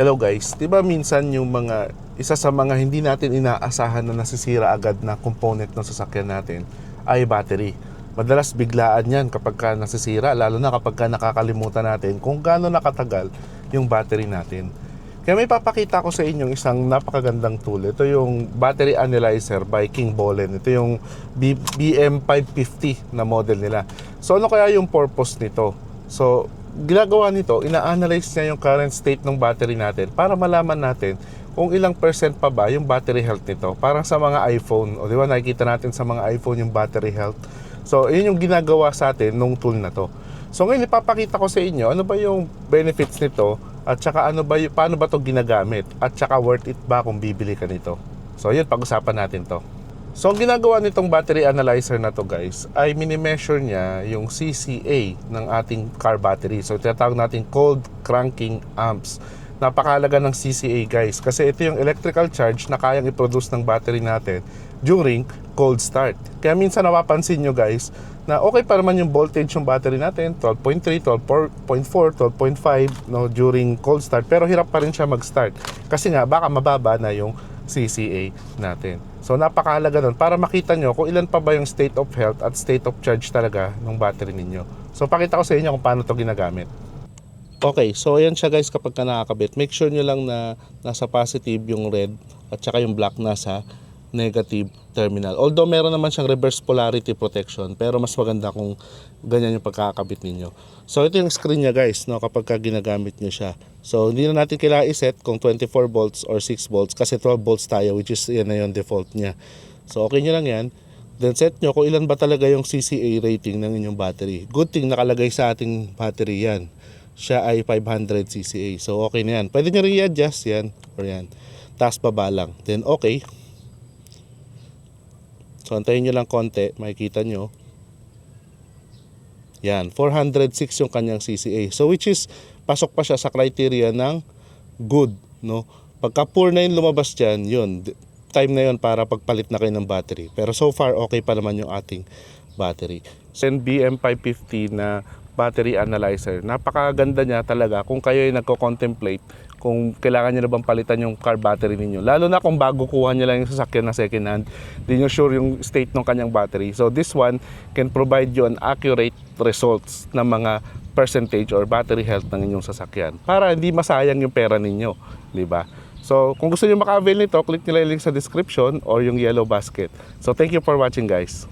Hello guys, di ba minsan yung mga isa sa mga hindi natin inaasahan na nasisira agad na component ng sasakyan natin ay battery. Madalas biglaan yan kapag ka nasisira, lalo na kapag ka nakakalimutan natin kung gaano nakatagal yung battery natin. Kaya may papakita ko sa inyo isang napakagandang tool. Ito yung battery analyzer by King Bolen. Ito yung B- BM550 na model nila. So ano kaya yung purpose nito? So ginagawa nito, ina-analyze niya yung current state ng battery natin para malaman natin kung ilang percent pa ba yung battery health nito. Parang sa mga iPhone, o di ba nakikita natin sa mga iPhone yung battery health. So, yun yung ginagawa sa atin nung tool na to. So, ngayon ipapakita ko sa inyo ano ba yung benefits nito at saka ano ba y- paano ba to ginagamit at saka worth it ba kung bibili ka nito. So, yun pag-usapan natin to. So, ang ginagawa nitong battery analyzer na to guys ay mini-measure niya yung CCA ng ating car battery. So, tinatawag natin cold cranking amps. Napakahalaga ng CCA guys kasi ito yung electrical charge na kayang i-produce ng battery natin during cold start. Kaya minsan napapansin nyo guys na okay pa naman yung voltage ng battery natin 12.3, 12.4, 12.5 no, during cold start pero hirap pa rin siya mag-start kasi nga baka mababa na yung CCA natin. So napakahalaga nun para makita nyo kung ilan pa ba yung state of health at state of charge talaga ng battery ninyo. So pakita ko sa inyo kung paano to ginagamit. Okay, so ayan siya guys kapag ka nakakabit. Make sure nyo lang na nasa positive yung red at saka yung black nasa negative terminal. Although meron naman siyang reverse polarity protection pero mas maganda kung ganyan yung pagkakabit ninyo. So ito yung screen niya guys no, kapag ka ginagamit nyo siya. So hindi na natin kailangan iset kung 24 volts or 6 volts kasi 12 volts tayo which is yan na yung default niya. So okay nyo lang yan. Then set nyo kung ilan ba talaga yung CCA rating ng inyong battery. Good thing nakalagay sa ating battery yan. Siya ay 500 CCA. So okay na yan. Pwede nyo rin i-adjust yan or yan. Taas baba lang. Then okay. So antayin nyo lang konti. Makikita nyo. Yan. 406 yung kanyang CCA. So which is pasok pa siya sa criteria ng good. No? Pagka poor na yung lumabas dyan, yun. Time na yun para pagpalit na kayo ng battery. Pero so far, okay pa naman yung ating battery. Sen BM550 na battery analyzer. Napakaganda niya talaga kung kayo ay nagko-contemplate kung kailangan niyo na bang palitan yung car battery ninyo. Lalo na kung bago kuha niyo lang yung sasakyan na second hand, di nyo sure yung state ng kanyang battery. So this one can provide you an accurate results ng mga percentage or battery health ng inyong sasakyan para hindi masayang yung pera ninyo, di ba? So, kung gusto niyo maka-avail nito, click lang yung link sa description or yung yellow basket. So, thank you for watching guys.